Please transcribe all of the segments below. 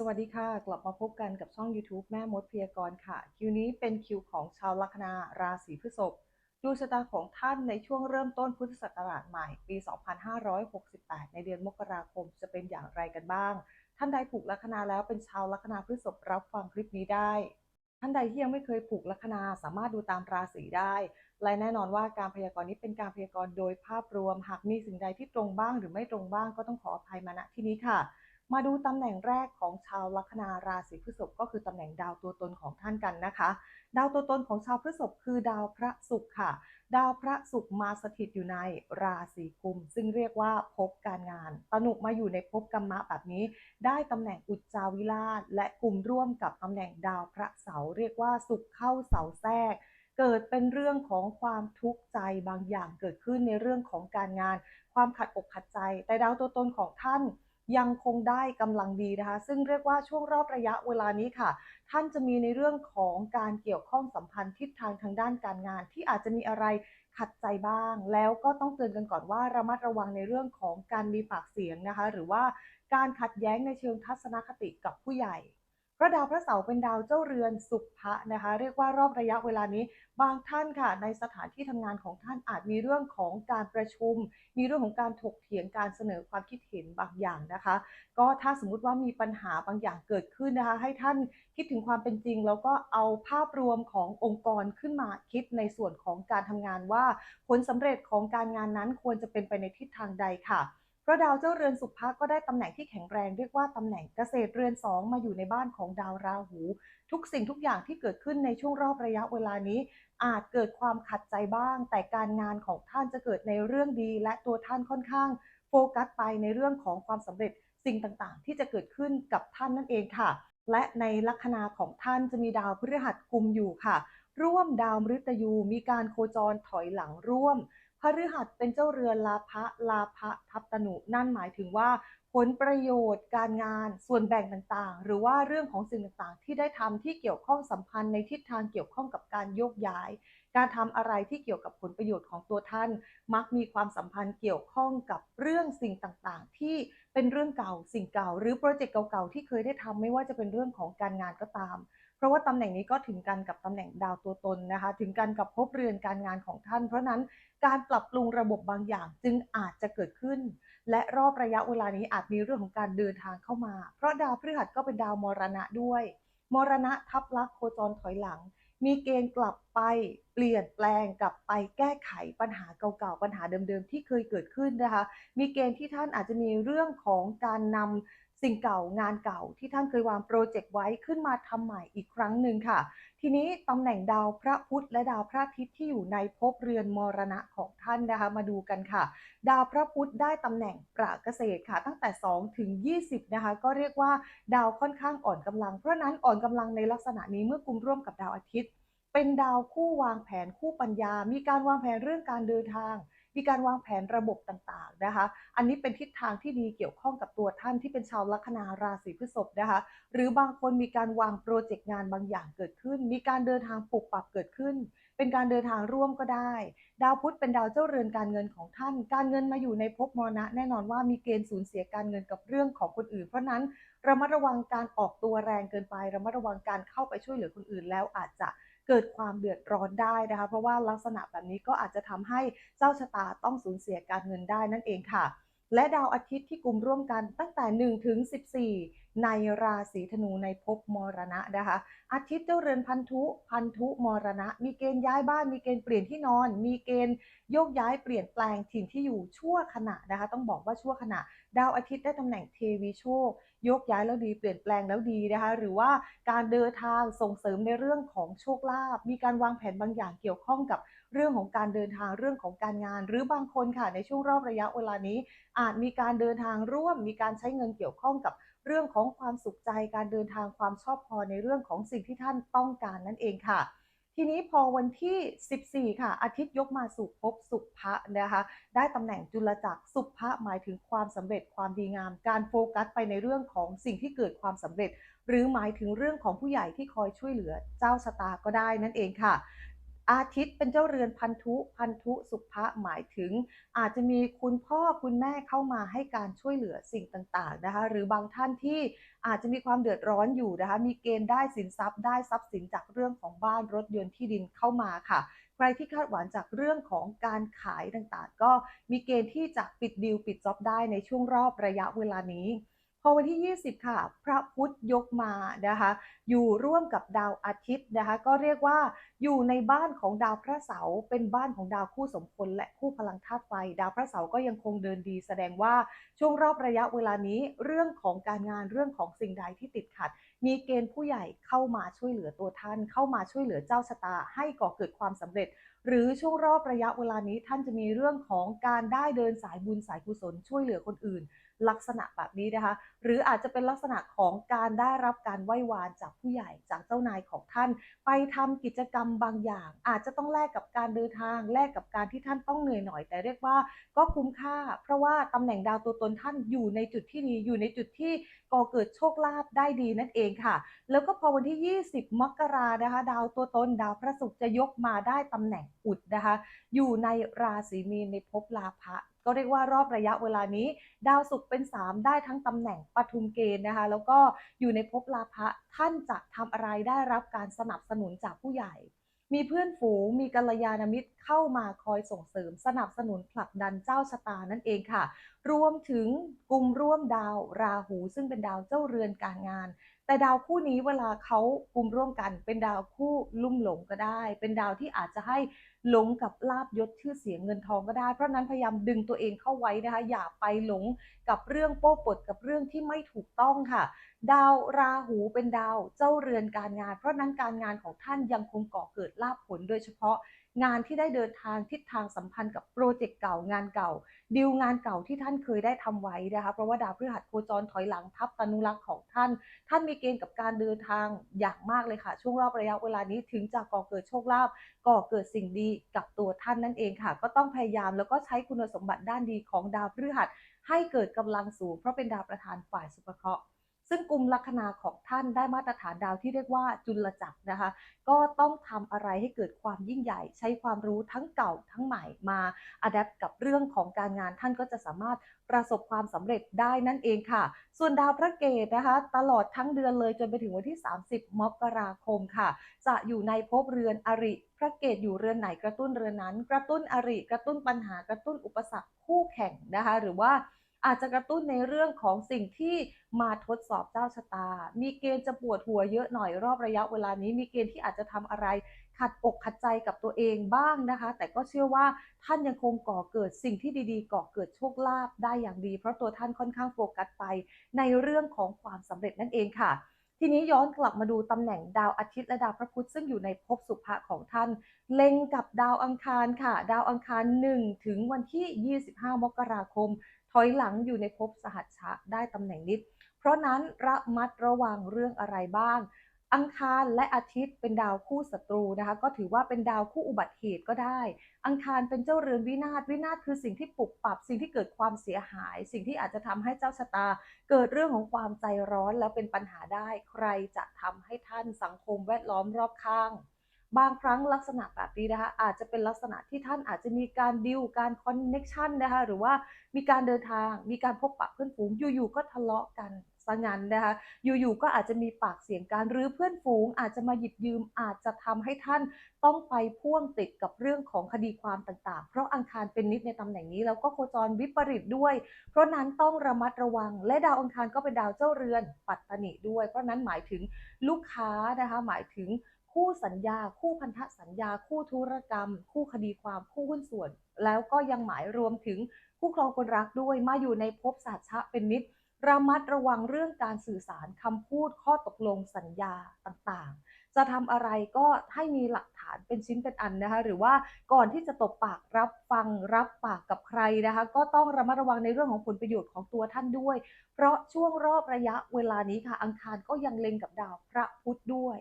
สวัสดีค่ะ กลับมาพบกันกับช่อง YouTube แม่มดพยากรณ์ค่ะ คิวนี้เป็นคิวของชาวลัคนาราศีพฤษภดวงชะตาของท่านในช่วงเริ่มต้นพุทธศักราชใหม่ ปี 2568 ในเดือนมกราคมจะเป็นอย่างไรกันบ้าง ท่านใดผูกลัคนาแล้วเป็นชาวลัคนาพฤษภรับฟังคลิปนี้ได้ ท่านใดที่ยังไม่เคยผูกลัคนาสามารถดูตามราศีได้และแน่นอนว่าการพยากรณ์นี้เป็นการพยากรณ์โดยภาพรวม หากมีสิ่งใดที่ตรงบ้างหรือไม่ตรงบ้างก็ต้องขออภัยมาณที่นี้ค่ะ มาดูตำแหน่งแรกของชาวลัคนาราศีพฤษภก็คือตำแหน่งดาวตัวตนของท่านกันนะคะ ดาวตัวตนของชาวพฤษภคือดาวพระศุกร์ค่ะ ดาวพระศุกร์มาสถิตอยู่ในราศีกุม ซึ่งเรียกว่าภพการงานตนุมาอยู่ในภพกรรมะแบบนี้ ได้ตำแหน่งอุจจาวิราช และกลุ่มร่วมกับตำแหน่งดาวพระเสาร์เรียกว่าศุกร์เข้าเสาแทรกเกิดเป็นเรื่องของความทุกข์ใจบางอย่างเกิดขึ้นในเรื่องของการงาน ความขัดอกขัดใจ แต่ดาวตัวตนของท่าน ยังคงได้กำลังดีนะคะ ซึ่งเรียกว่าช่วงรอบระยะเวลานี้ค่ะ ท่านจะมีในเรื่องของการเกี่ยวข้องสัมพันธ์ทิศทางทางด้านการงาน ที่อาจจะมีอะไรขัดใจบ้าง แล้วก็ต้องเตือนกันก่อนว่าระมัดระวังในเรื่องของการมีปากเสียงนะคะ หรือว่าการขัดแย้งในเชิงทัศนคติกับผู้ใหญ่ พระดาวพระเสาร์เป็นดาวเจ้าเรือนสุภะนะคะ เรียกว่ารอบระยะเวลานี้ บางท่านค่ะ ในสถานที่ทำงานของท่านอาจมีเรื่องของการประชุม มีเรื่องของการถกเถียงการเสนอความคิดเห็นบางอย่างนะคะ ก็ถ้าสมมุติว่ามีปัญหาบางอย่างเกิดขึ้นนะคะ ให้ท่านคิดถึงความเป็นจริง แล้วก็เอาภาพรวมขององค์กรขึ้นมาคิดในส่วนของการทำงานว่าผลสำเร็จของการงานนั้นควรจะเป็นไปในทิศทางใดค่ะ พระดาวเจ้าเรือนสุภะก็ได้ตำแหน่งที่แข็งแรงเรียกว่าตำแหน่งเกษตรเรือนสองมาอยู่ในบ้านของดาวราหู ทุกสิ่งทุกอย่างที่เกิดขึ้นในช่วงรอบระยะเวลานี้ อาจเกิดความขัดใจบ้าง แต่การงานของท่านจะเกิดในเรื่องดี และตัวท่านค่อนข้าง โฟกัสไปในเรื่องของความสำเร็จสิ่งต่างๆ ที่จะเกิดขึ้นกับท่านนั่นเองค่ะ และในลัคนาของท่านจะมีดาวพฤหัสกุมอยู่ค่ะ ร่วมดาวมฤตยูมีการโคจรถอยหลังร่วม พฤหัสเป็นเจ้าเรือนลาภะลาภะทับตนุ นั่นหมายถึงว่าผลประโยชน์การงานส่วนแบ่งต่างๆ หรือว่าเรื่องของสิ่งต่างๆ ที่ได้ทำที่เกี่ยวข้องสัมพันธ์ในทิศทางเกี่ยวข้องกับการโยกย้าย การทำอะไรที่เกี่ยวกับผลประโยชน์ของตัวท่าน มักมีความสัมพันธ์เกี่ยวข้องกับเรื่องสิ่งต่างๆ ที่เป็นเรื่องเก่าสิ่งเก่า หรือโปรเจกต์เก่าๆที่เคยได้ทำไม่ว่าจะเป็นเรื่องของการงานก็ตาม เพราะว่าตำแหน่งนี้ก็ถึงกันกับตำแหน่งดาวตัวตนนะคะ ถึงกันกับภพเรือนการงานของท่าน เพราะนั้นการปรับปรุงระบบบางอย่างจึงอาจจะเกิดขึ้น และรอบระยะเวลานี้อาจมีเรื่องของการเดินทางเข้ามา เพราะดาวพฤหัสก็เป็นดาวมรณะด้วย มรณะทับลักโคจรถอยหลัง มีเกณฑ์กลับไปเปลี่ยนแปลงกลับไปแก้ไขปัญหาเก่าๆปัญหาเดิมๆที่เคยเกิดขึ้นนะคะ มีเกณฑ์ที่ท่านอาจจะมีเรื่องของการนำ สิ่งเก่างานเก่าที่ท่านเคยวางโปรเจกต์ไว้ขึ้นมาทำใหม่อีกครั้งหนึ่งค่ะ ทีนี้ตำแหน่งดาวพระพุธและดาวพระอาทิตย์ที่อยู่ในภพเรือนมรณะของท่านนะคะ มาดูกันค่ะ ดาวพระพุธได้ตำแหน่งประเกษตรค่ะตั้งแต่ 2 ถึง 20 นะคะ ก็เรียกว่าดาวค่อนข้างอ่อนกำลัง เพราะนั้นอ่อนกำลังในลักษณะนี้เมื่อกุมร่วมกับดาวอาทิตย์ เป็นดาวคู่วางแผนคู่ปัญญา มีการวางแผนเรื่องการเดินทาง มีการวางแผนระบบต่างๆนะคะ อันนี้เป็นทิศทางที่ดีเกี่ยวข้องกับตัวท่านที่เป็นชาวลัคนาราศีพฤษภนะคะ หรือบางคนมีการวางโปรเจกต์งานบางอย่างเกิดขึ้น มีการเดินทางปรับปรับเกิดขึ้น เป็นการเดินทางร่วมก็ได้ ดาวพุธเป็นดาวเจ้าเรือนการเงินของท่าน การเงินมาอยู่ในภพมรณะ แน่นอนว่ามีเกณฑ์สูญเสียการเงินกับเรื่องของคนอื่น เพราะนั้นระมัดระวังการออกตัวแรงเกินไประมัดระวังการเข้าไปช่วยเหลือคนอื่นแล้วอาจจะ เกิดความเดือดร้อนได้นะคะ เพราะว่าลักษณะแบบนี้ก็อาจจะทำให้เจ้าชะตาต้องสูญเสียการเงินได้นั่นเองค่ะ และดาวอาทิตย์ที่กลุ่มร่วมกันตั้งแต่ 1 ถึง 14 ในราศีธนูในภพมรณะนะคะ อาทิตย์เจ้าเรือนพันธุพันธุมรณะ มีเกณฑ์ย้ายบ้าน มีเกณฑ์เปลี่ยนที่นอน มีเกณฑ์โยกย้ายเปลี่ยนแปลงถิ่นที่อยู่ชั่วขณะนะคะ ต้องบอกว่าชั่วขณะ ดาวอาทิตย์ได้ตำแหน่งเทวีโชคโยกย้ายแล้วดีเปลี่ยนแปลงแล้วดีนะคะ หรือว่าการเดินทางส่งเสริมในเรื่องของโชคลาภมีการวางแผนบางอย่างเกี่ยวข้องกับเรื่องของการเดินทางเรื่องของการงาน หรือบางคนค่ะในช่วงรอบระยะเวลานี้ อาจมีการเดินทางร่วม มีการใช้เงินเกี่ยวข้องกับ เรื่องของความสุขใจการเดินทางความชอบพอในเรื่องของสิ่งที่ท่านต้องการนั่นเองค่ะ ทีนี้พอวันที่ 14 ค่ะ อาทิตย์ยกมาสู่ภพสุภะนะคะ ได้ตำแหน่งจุลจักรสุภะหมายถึงความสำเร็จความดีงาม การโฟกัสไปในเรื่องของสิ่งที่เกิดความสำเร็จ หรือหมายถึงเรื่องของผู้ใหญ่ที่คอยช่วยเหลือเจ้าชะตาก็ได้นั่นเองค่ะ อาทิตย์เป็นเจ้าเรือนพันธุพันธุสุภะหมายถึง อาจจะมีคุณพ่อคุณแม่เข้ามาให้การช่วยเหลือสิ่งต่างๆนะคะ หรือบางท่านที่อาจจะมีความเดือดร้อนอยู่นะคะ มีเกณฑ์ได้สินทรัพย์ได้ทรัพย์สินจากเรื่องของบ้านรถยนต์ที่ดินเข้ามาค่ะ ใครที่คาดหวังจากเรื่องของการขายต่างๆ ก็มีเกณฑ์ที่จะปิดดีลปิดจ็อบได้ในช่วงรอบระยะเวลานี้ อวันที่ 20 ค่ะ พระพุธยกมานะคะ อยู่ร่วมกับดาวอาทิตย์นะคะ ก็เรียกว่าอยู่ในบ้านของดาวพระเสาร์เป็นบ้านของดาวคู่สมพลและคู่พลังธาตุไฟ ดาวพระเสาร์ก็ยังคงเดินดี แสดงว่าช่วงรอบระยะเวลานี้เรื่องของการงานเรื่องของสิ่งใดที่ติดขัด มีเกณฑ์ผู้ใหญ่เข้ามาช่วยเหลือตัวท่าน เข้ามาช่วยเหลือเจ้าชะตา ให้ก่อเกิดความสำเร็จหรือช่วงรอบระยะเวลานี้ท่านจะมีเรื่องของการได้เดินสายบุญสายกุศลช่วยเหลือคนอื่น ลักษณะแบบนี้นะคะ หรืออาจจะเป็นลักษณะของการได้รับการไหว้วานจากผู้ใหญ่จากเจ้านายของท่าน ไปทำกิจกรรมบางอย่าง อาจจะต้องแลกกับการเดินทางแลกกับการที่ท่านต้องเหนื่อยหน่อย แต่เรียกว่าก็คุ้มค่า เพราะว่าตำแหน่งดาวตัวตนท่านอยู่ในจุดที่ดีอยู่ในจุดที่ก่อเกิดโชคลาภได้ดีนั่นเองค่ะ แล้วก็พอวันที่ 20 มกรานะคะ ดาวตัวตนดาวพระศุกร์จะยกมาได้ตำแหน่งอุดนะคะ อยู่ในราศีมีนในภพลาภะ ก็เรียกว่ารอบระยะเวลานี้ ดาวศุกร์เป็น 3 ได้ทั้งตำแหน่งปทุมเกณฑ์นะคะ แล้วก็อยู่ในภพลาภะท่านจะทำอะไรได้รับการสนับสนุนจากผู้ใหญ่ มีเพื่อนฝูงมีกัลยาณมิตรเข้ามาคอยส่งเสริมสนับสนุนผลักดันเจ้าชะตานั่นเองค่ะ รวมถึงกลุ่มร่วมดาวราหู ซึ่งเป็นดาวเจ้าเรือนการงาน แต่ดาวคู่นี้เวลาเขากลุ่มร่วมกัน เป็นดาวคู่ลุ่มหลงก็ได้ เป็นดาวที่อาจจะให้หลงกับลาบยศชื่อเสียงเงินทองก็ได้ เพราะนั้นพยายามดึงตัวเองเข้าไว้นะคะ อย่าไปหลงกับเรื่องโป้ปดกับเรื่องที่ไม่ถูกต้องค่ะ ดาวราหูเป็นดาวเจ้าเรือนการงาน เพราะนั้นการงานของท่านยังคงก่อเกิดลาภผลโดยเฉพาะ งานที่ได้เดินทางทิศทางสัมพันธ์กับโปรเจกต์เก่างานเก่าดีลงานเก่าที่ท่านเคยได้ทำไว้นะคะเพราะว่าดาวพฤหัสโคจรถอยหลังทับตนุรักษ์ของท่าน ท่านมีเกณฑ์กับการเดินทางอย่างมากเลยค่ะ ช่วงรอบระยะเวลานี้ถึงจะก่อเกิดโชคลาภก่อเกิดสิ่งดีกับตัวท่านนั่นเองค่ะ ก็ต้องพยายามแล้วก็ใช้คุณสมบัติด้านดีของดาวพฤหัสให้เกิดกำลังสูงเพราะเป็นดาวประธานฝ่ายสุภเคราะห์ ซึ่งกลุ่มลัคนาของท่านได้มาตรฐานดาวที่เรียกว่าจุลจักรนะคะ ก็ต้องทำอะไรให้เกิดความยิ่งใหญ่ ใช้ความรู้ทั้งเก่าทั้งใหม่มาอัดแอปกับเรื่องของการงานท่านก็จะสามารถประสบความสำเร็จได้นั่นเองค่ะ ส่วนดาวพระเกตนะคะ ตลอดทั้งเดือนเลยจนไปถึงวันที่ 30 มกราคมค่ะ จะอยู่ในภพเรือนอริพระเกตอยู่เรือนไหนกระตุ้นเรือนนั้น กระตุ้นอริกระตุ้นปัญหากระตุ้นอุปสรรคคู่แข่งนะคะ หรือว่า อาจจะกระตุ้นในเรื่องของสิ่งที่มาทดสอบเจ้าชะตา มีเกณฑ์จะปวดหัวเยอะหน่อยรอบระยะเวลานี้ มีเกณฑ์ที่อาจจะทำอะไรขัดอกขัดใจกับตัวเองบ้างนะคะ แต่ก็เชื่อว่าท่านยังคงก่อเกิดสิ่งที่ดีๆ ก่อเกิดโชคลาภได้อย่างดี เพราะตัวท่านค่อนข้างโฟกัสไป ในเรื่องของความสำเร็จนั่นเองค่ะ ทีนี้ย้อนกลับมาดูตำแหน่งดาวอาทิตย์และดาวพระพุธซึ่งอยู่ในภพสุภะของท่าน เล็งกับดาวอังคารค่ะ ดาวอังคาร 1 ถึงวันที่ 25 มกราคม อยหลังอยู่ในภพสหัชชะได้ตำแหน่งนิด เพราะนั้นระมัดระวังเรื่องอะไรบ้าง อังคารและอาทิตย์เป็นดาวคู่ศัตรูนะคะ ก็ถือว่าเป็นดาวคู่อุบัติเหตุก็ได้ อังคารเป็นเจ้าเรือนวินาศวินาศคือสิ่งที่ปลุกปรับสิ่งที่เกิดความเสียหาย สิ่งที่อาจจะทำให้เจ้าชะตา เกิดเรื่องของความใจร้อนแล้วเป็นปัญหาได้ ใครจะทำให้ท่านสังคมแวดล้อมรอบข้าง บางครั้งลักษณะแบบนี้นะคะอาจจะเป็นลักษณะที่ท่านอาจจะมีการดิวการคอนเน็ชันนะคะหรือว่ามีการเดินทาง มีการพบปะเพื่อนฝูงอยู่ๆก็ทะเลาะกันซะงั้นนะคะอยู่ๆก็อาจจะมีปากเสียงกันหรือเพื่อนฝูง อาจจะมาหยิบยืมอาจจะทำให้ท่านต้องไปพ่วงติดกับเรื่องของคดีความต่างๆ เพราะอังคารเป็นนิดในตำแหน่งนี้แล้วก็โคจรวิปริตด้วย เพราะนั้นต้องระมัดระวัง และดาวอังคารก็เป็นดาวเจ้าเรือนปัตตนิด้วย เพราะนั้นหมายถึงลูกค้านะคะหมายถึง คู่สัญญา คู่พันธสัญญา คู่ธุรกรรม คู่คดีความคู่หุ้นส่วน แล้วก็ยังหมายรวมถึงคู่ครองคนรักด้วยมาอยู่ในภพสัชชะเป็นนิดระมัดระวังเรื่องการสื่อสารคำพูดข้อตกลงสัญญาต่างๆ จะทำอะไรก็ให้มีหลักฐานเป็นชิ้นเป็นอันนะคะ หรือว่าก่อนที่จะตบปากรับฟังรับปากกับใครนะคะ ก็ต้องระมัดระวังในเรื่องของผลประโยชน์ของตัวท่านด้วย เพราะช่วงรอบระยะเวลานี้ค่ะอังคารก็ยังเล็งกับดาวพระพุธด้วย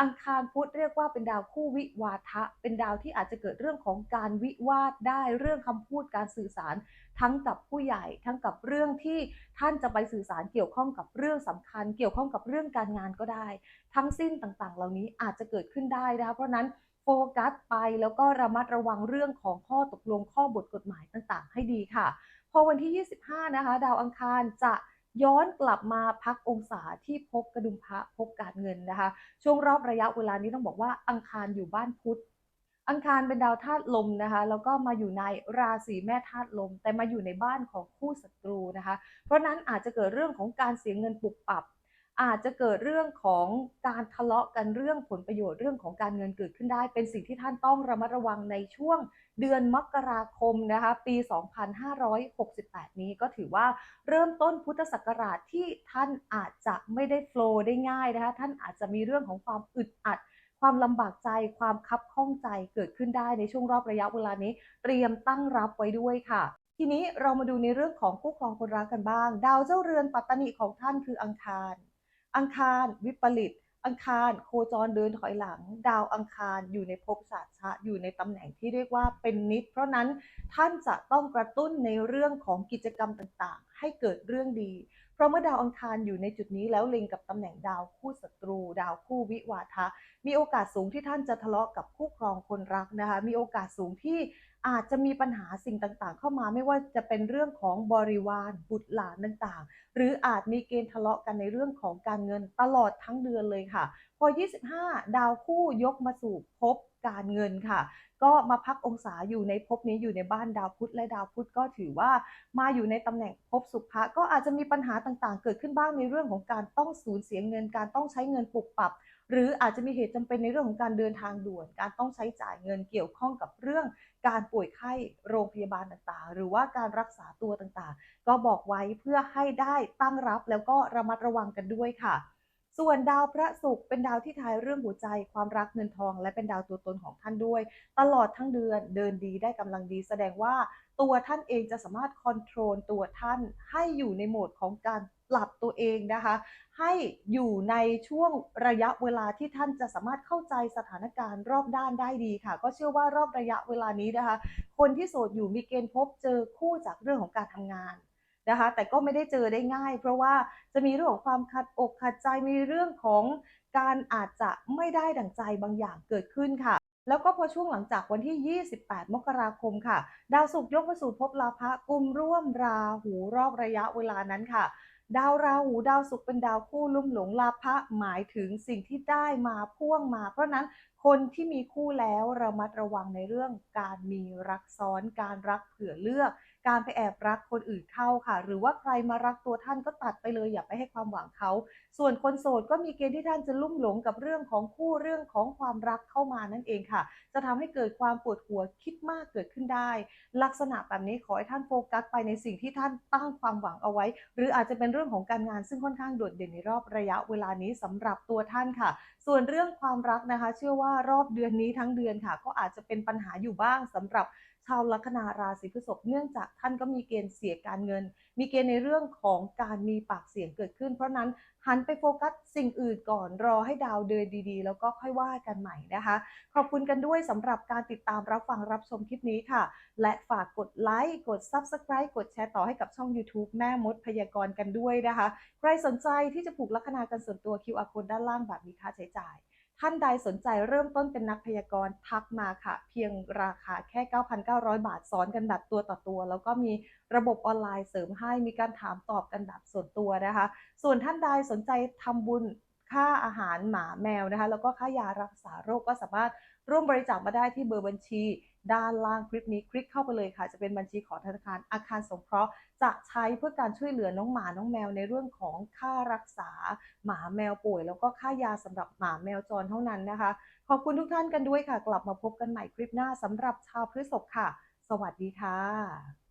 อังคารพุธเรียกว่าเป็นดาวคู่วิวาทะ เป็นดาวที่อาจจะเกิดเรื่องของการวิวาทได้เรื่องคำพูดการสื่อสาร ทั้งกับผู้ใหญ่ ทั้งกับเรื่องที่ท่านจะไปสื่อสารเกี่ยวข้องกับเรื่องสำคัญ เกี่ยวข้องกับเรื่องการงานก็ได้ ทั้งสิ้นต่างๆ เหล่านี้อาจจะเกิดขึ้นได้นะคะเพราะนั้นโฟกัสไปแล้วก็ระมัดระวังเรื่องของข้อตกลงข้อบทกฎหมายต่างๆ ให้ดีค่ะ พอวันที่ 25 นะคะ ดาวอังคารจะ ย้อนกลับมาพักองศาที่พบกระดุมพระพบการเงินนะคะ ช่วงรอบระยะเวลานี้ต้องบอกว่าอังคารอยู่บ้านพุธอังคารเป็นดาวธาตุลมนะคะ แล้วก็มาอยู่ในราศีแม่ธาตุลม แต่มาอยู่ในบ้านของคู่ศัตรูนะคะ เพราะนั้นอาจจะเกิดเรื่องของการเสียเงินปุบปับ อาจจะเกิดเรื่องของการทะเลาะกันเรื่องผลประโยชน์เรื่องของการเงินเกิดขึ้นได้ เป็นสิ่งที่ท่านต้องระมัดระวังในช่วงเดือนมกราคมนะคะปี 2568 นี้ก็ถือว่าเริ่มต้นพุทธศักราชที่ท่านอาจจะไม่ได้โฟล์ได้ง่ายนะคะท่านอาจจะมีเรื่องของความอึดอัดความลำบากใจความคับข้องใจเกิดขึ้นได้ในช่วงรอบระยะเวลานี้ เตรียมตั้งรับไว้ด้วยค่ะ ทีนี้เรามาดูในเรื่องของคู่ครองคนรักกันบ้าง ดาวเจ้าเรือนปัตตนิของท่านคืออังคาร อังคารวิปริต อังคารโคจรเดินถอยหลัง ดาวอังคารอยู่ในภพศาสตร์ชะอยู่ในตำแหน่งที่เรียกว่าเป็นนิด เพราะนั้นท่านจะต้องกระตุ้นในเรื่องของกิจกรรมต่างๆ ให้เกิดเรื่องดี ราะเมื่อดาวอังคารอยู่ในจุดนี้แล้วเล็งกับตำแหน่งดาวคู่ศัตรู ดาวคู่วิวาทะ มีโอกาสสูงที่ท่านจะทะเลาะกับคู่ครองคนรักนะคะ มีโอกาสสูงที่อาจจะมีปัญหาสิ่งต่างๆ เข้ามาไม่ว่าจะเป็นเรื่องของบริวาร บุตรหลานต่างๆ หรืออาจมีเกณฑ์ทะเลาะกันในเรื่องของการเงินตลอดทั้งเดือนเลยค่ะ พอ 25 ดาวคู่ยกมาสู่ภพการเงินค่ะ ก็มาพักองศาอยู่ในภพนี้อยู่ในบ้านดาวพุธและดาวพุธก็ถือว่ามาอยู่ในตำแหน่งภพสุภะก็อาจจะมีปัญหาต่างๆ เกิดขึ้นบ้างในเรื่องของการต้องสูญเสียเงินการต้องใช้เงินปรับปรับ หรืออาจจะมีเหตุจำเป็นในเรื่องของการเดินทางด่วน การต้องใช้จ่ายเงินเกี่ยวข้องกับเรื่องการป่วยไข้โรงพยาบาลต่างๆ หรือว่าการรักษาตัวต่างๆ ก็บอกไว้เพื่อให้ได้ตั้งรับแล้วก็ระมัดระวังกันด้วยค่ะ ส่วนดาวพระศุกร์เป็นดาวที่ทายเรื่องหัวใจความรักเงินทอง และเป็นดาวตัวตนของท่านด้วย ตลอดทั้งเดือนเดินดีได้กำลังดี แสดงว่าตัวท่านเองจะสามารถคอนโทรลตัวท่านให้อยู่ในโหมดของการปรับตัวเองนะคะ ให้อยู่ในช่วงระยะเวลาที่ท่านจะสามารถเข้าใจสถานการณ์รอบด้านได้ดีค่ะ ก็เชื่อว่ารอบระยะเวลานี้นะคะ คนที่โสดอยู่มีเกณฑ์พบเจอคู่จากเรื่องของการทำงาน นะคะ แต่ก็ไม่ได้เจอได้ง่าย เพราะว่าจะมีเรื่องของความขัดอกขัดใจมีเรื่องของการอาจจะไม่ได้ดั่งใจบางอย่างเกิดขึ้นค่ะ แล้วก็พอช่วงหลังจากวันที่ 28 มกราคมค่ะ ดาวศุกร์ยกมาสู่ภพลาภะกุมร่วมราหูรอบระยะเวลานั้นค่ะดาวราหูดาวศุกร์เป็นดาวคู่ลุ่มหลงลาภะหมายถึงสิ่งที่ได้มาพ่วงมา เพราะนั้นคนที่มีคู่แล้วระมัดระวังในเรื่องการมีรักซ้อนการรักเผื่อเลือก การไปแอบรักคนอื่นเข้าค่ะ หรือว่าใครมารักตัวท่านก็ตัดไปเลยอย่าไปให้ความหวังเขา ส่วนคนโสดก็มีเกณฑ์ที่ท่านจะลุ่มหลงกับเรื่องของคู่เรื่องของความรักเข้ามานั่นเองค่ะ จะทำให้เกิดความปวดหัวคิดมากเกิดขึ้นได้ ลักษณะแบบนี้ขอให้ท่านโฟกัสไปในสิ่งที่ท่านตั้งความหวังเอาไว้ หรืออาจจะเป็นเรื่องของการงานซึ่งค่อนข้างโดดเด่นในรอบระยะเวลานี้สำหรับตัวท่านค่ะ ส่วนเรื่องความรักนะคะ เชื่อว่ารอบเดือนนี้ทั้งเดือนค่ะ ก็อาจจะเป็นปัญหาอยู่บ้างสำหรับ ชาวลัคนาราศีพฤษภเนื่องจากท่านก็มีเกณฑ์เสียการเงิน มีเกณฑ์ในเรื่องของการมีปากเสียงเกิดขึ้น เพราะนั้นหันไปโฟกัสสิ่งอื่นก่อนรอให้ดาวเดินดีๆ แล้วก็ค่อยว่ากันใหม่นะคะ ขอบคุณกันด้วยสำหรับการติดตามรับฟังรับชมคลิปนี้ค่ะ และฝากกดไลค์กด Subscribe กดแชร์ต่อให้กับช่อง YouTube แม่มดพยากรณ์กันด้วยนะคะ ใครสนใจที่จะผูกลัคนากันส่วนตัว QR code ด้านล่างแบบมีค่าใช้จ่าย ท่านใดสนใจเริ่มต้นเป็นนักพยากรณ์ทักมาค่ะ เพียงราคาแค่ 9,900 บาทสอนกันแบบตัวต่อตัว แล้วก็มีระบบออนไลน์เสริมให้มีการถามตอบกันแบบส่วนตัวนะคะ ส่วนท่านใดสนใจทำบุญค่าอาหารหมาแมวนะคะ แล้วก็ค่ายารักษาโรคก็สามารถร่วมบริจาคมาได้ที่เบอร์บัญชี ด้านล่างคลิปนี้คลิกเข้าไปเลยค่ะ จะเป็นบัญชีของธนาคารอาคารสงเคราะห์ จะใช้เพื่อการช่วยเหลือน้องหมาน้องแมวในเรื่องของค่ารักษา หมาแมวป่วย แล้วก็ค่ายาสำหรับหมาแมวจรเท่านั้นนะคะ ขอบคุณทุกท่านกันด้วยค่ะ กลับมาพบกันใหม่คลิปหน้าสำหรับชาวพฤษภค่ะ สวัสดีค่ะ